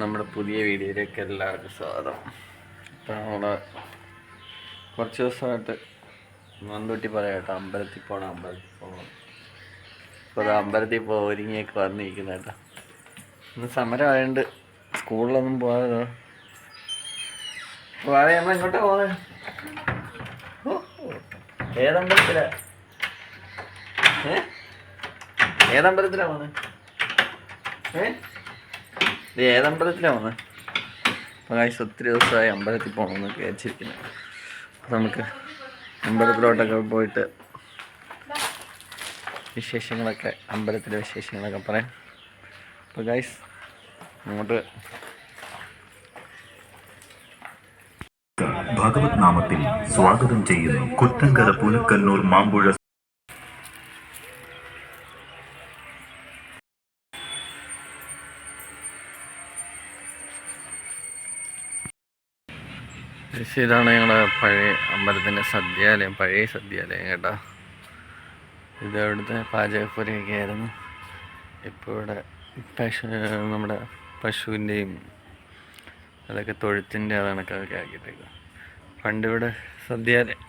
നമ്മുടെ പുതിയ വീഡിയോയിലേക്ക് എല്ലാവർക്കും സ്വാഗതം. ഇപ്പം നമ്മൾ കുറച്ച് ദിവസമായിട്ട് മുൻകൂട്ടി പറയാം കേട്ടോ അമ്പലത്തിൽ പോകണം അമ്പലത്തിൽ പോകണം ഇപ്പോൾ അത് അമ്പലത്തിൽ പോകാൻ ഒരുങ്ങിയൊക്കെ വന്നിരിക്കുന്ന കേട്ടോ. ഇന്ന് സമരമായതുകൊണ്ട് സ്കൂളിലൊന്നും പോകാതെ പോകാതെ നമ്മൾ എങ്ങോട്ടാ പോകുന്നത് ഏതമ്പലത്തിലാ? ഏതമ്പലത്തിലാണ് ഏതമ്പലത്തിലാ പോകുന്നത് ഇത് ഏതമ്പലത്തിലാണ് വന്നത് അപ്പോൾ കാശ് ഒത്തിരി ദിവസമായി അമ്പലത്തിൽ പോകണമെന്ന് വിചാരിച്ചിരിക്കുന്നത് അപ്പോൾ നമുക്ക് അമ്പലത്തിലോട്ടൊക്കെ പോയിട്ട് വിശേഷങ്ങളൊക്കെ അമ്പലത്തിലെ വിശേഷങ്ങളൊക്കെ പറയാം. അപ്പോൾ ഗൈസ് അങ്ങോട്ട് ഭഗവത് നാമത്തിൽ സ്വാഗതം ചെയ്യുന്നു. കുറ്റങ്കര പുനക്കന്നൂർ മാമ്പുഴ ഗൈസ്, ഇതാണ് ഞങ്ങളുടെ പഴയ അമ്പലത്തിന്റെ സദ്യാലയം പഴയ സദ്യാലയം കേട്ടോ. ഇത് അവിടുത്തെ പാചകപ്പുരയൊക്കെ ആയിരുന്നു. ഇപ്പോൾ ഇവിടെ പശു നമ്മുടെ പശുവിന്റെയും അതൊക്കെ തൊഴുത്തിന്റെ അതൊക്കെ അതൊക്കെ ആക്കിയിട്ടേക്കുക പണ്ട് ഇവിടെ സദ്യാലയം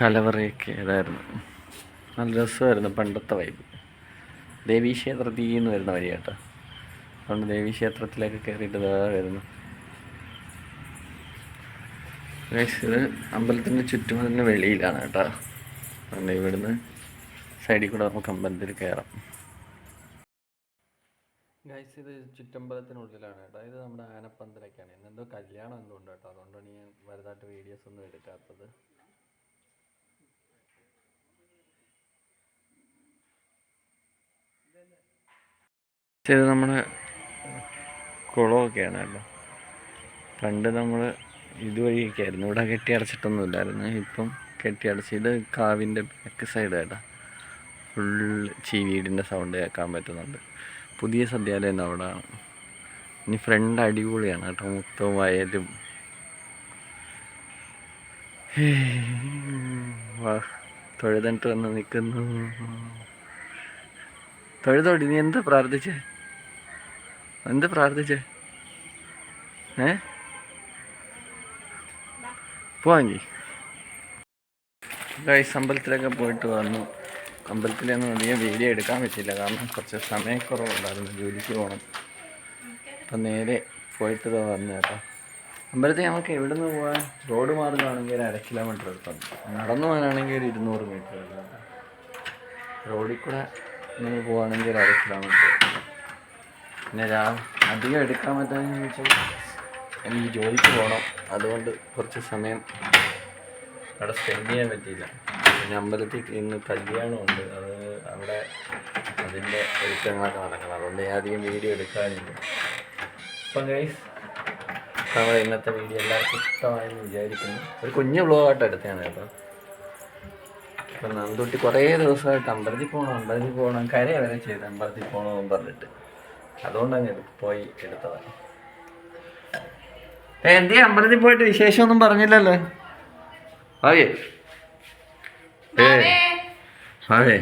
കലവറയൊക്കെ ഇതായിരുന്നു നല്ല രസമായിരുന്നു പണ്ടത്തെ വൈബ് ദേവീക്ഷേത്രത്തിൽ നിന്ന് വരുന്ന വഴി കേട്ടോ അതുകൊണ്ട് ദേവീക്ഷേത്രത്തിലേക്ക് കയറിയിട്ട് ഇതാ വരുന്നു. ഇത് അമ്പലത്തിന്റെ ചുറ്റുമതിന് വെളിയിലാണ് കേട്ടോ. അതുകൊണ്ട് ഇവിടുന്ന് സൈഡിൽ കൂടെ നമുക്ക് അമ്പലത്തിൽ കയറാം. ഗൈസ് ഇത് ചുറ്റമ്പലത്തിനുള്ളിലാണ് കേട്ടോ. ഇത് നമ്മുടെ ആനപ്പന്തലൊക്കെയാണ് ഇന്നെന്തോ കല്യാണം എന്തുകൊണ്ട് കേട്ടോ. അതുകൊണ്ടാണ് ഞാൻ വലുതായിട്ട് വീഡിയോസ് ഒന്നും എടുക്കാത്തത്. ഇത് നമ്മുടെ കുളമൊക്കെയാണ് കേട്ടോ. പണ്ട് നമ്മൾ ഇതുവഴിയൊക്കെ ആയിരുന്നു ഇവിടെ കെട്ടി അടച്ചിട്ടൊന്നും ഇല്ലായിരുന്നു ഇപ്പം കെട്ടി അടച്ച് ഇത് കാവിന്റെ ബാക്ക് സൈഡ് ഫുൾ ചീവീടിന്റെ സൗണ്ട് കേൾക്കാൻ പറ്റുന്നുണ്ട്. പുതിയ സദ്യാലയം അവിടെ. ഇനി ഫ്രണ്ട് അടിപൊളിയാണ് കേട്ടോ. മൊത്തം വയലും. വാ വന്ന് നിൽക്കുന്നു. തൊഴുതോടി നീ എന്താ പ്രാർത്ഥിച്ചേ? എന്താ പ്രാർത്ഥിച്ചേ? ഏ? പോവാങ്കി ഗൈസ് അമ്പലത്തിലൊക്കെ പോയിട്ട് വന്നു. അമ്പലത്തിലൊന്നും അധികം വീഡിയോ എടുക്കാൻ പറ്റില്ല കാരണം കുറച്ച് സമയക്കുറവുണ്ടായിരുന്നു ജോലിക്ക് പോകണം. അപ്പം നേരെ പോയിട്ട് വന്നു കേട്ടോ. അമ്പലത്തിൽ നമുക്ക് എവിടെ നിന്ന് പോകാൻ റോഡ് മാർഗമാണെങ്കിൽ ഒരു അര കിലോമീറ്റർ എടുത്തുണ്ട് നടന്നു പോകാനാണെങ്കിൽ ഒരു ഇരുന്നൂറ് മീറ്റർ റോഡിൽ കൂടെ നമ്മൾ പോവുകയാണെങ്കിൽ ഒരു അര കിലോമീറ്റർ പിന്നെ രാ അധികം എടുക്കാൻ പറ്റാന്ന് ചോദിച്ചാൽ എനിക്ക് ജോലിക്ക് പോകണം അതുകൊണ്ട് കുറച്ച് സമയം അവിടെ സ്പെൻഡ് ചെയ്യാൻ പറ്റിയില്ല. പിന്നെ അമ്പലത്തിൽ ഇന്ന് കല്യാണമുണ്ട് അത് അവിടെ അതിന്റെ ഒരുക്കങ്ങളൊക്കെ നടക്കണം. അതുകൊണ്ട് ഞാൻ അധികം വീഡിയോ എടുക്കാനില്ല. അപ്പം ഗൈസ് നമ്മുടെ ഇന്നത്തെ വീഡിയോ എല്ലാവർക്കും ഇഷ്ടമായെന്ന് വിചാരിക്കുന്നു. ഒരു കുഞ്ഞു വ്ലോഗായിട്ട് എടുത്തതാണ് കേട്ടോ. ഇപ്പം നന്ദുട്ടി കുറേ ദിവസമായിട്ട് അമ്പലത്തിൽ പോകണം അമ്പലത്തിൽ പോകണം കരയ വരെ ചെയ്ത് അമ്പലത്തിൽ പോകണമെന്ന് പറഞ്ഞിട്ട്. അതുകൊണ്ടാണ് പോയി എടുത്തതാണ്. എന്തേ അമ്പലത്തിൽ പോയിട്ട് വിശേഷമൊന്നും പറഞ്ഞില്ലല്ലോ. അതെ ഏ. അതെ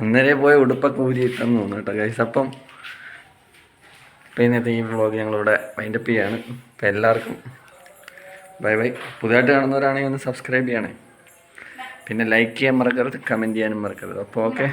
അന്നേരെ പോയ ഉടുപ്പൊക്കെ ഊരിയിട്ടെന്ന് തോന്നുന്നു കേട്ടോ ഗൈസ് അപ്പം ഇപ്പം ഇന്നത്തെ ഈ വ്ളോഗ് ഞങ്ങളിവിടെ വൈൻഡപ്പ് ചെയ്യാണ്. അപ്പം എല്ലാവർക്കും ബൈ ബൈ. പുതിയതായിട്ട് കാണുന്നവരാണെങ്കിൽ ഒന്ന് സബ്സ്ക്രൈബ് ചെയ്യണേ. പിന്നെ ലൈക്ക് ചെയ്യാൻ മറക്കരുത് കമന്റ് ചെയ്യാനും മറക്കരുത്. അപ്പോൾ ഓക്കെ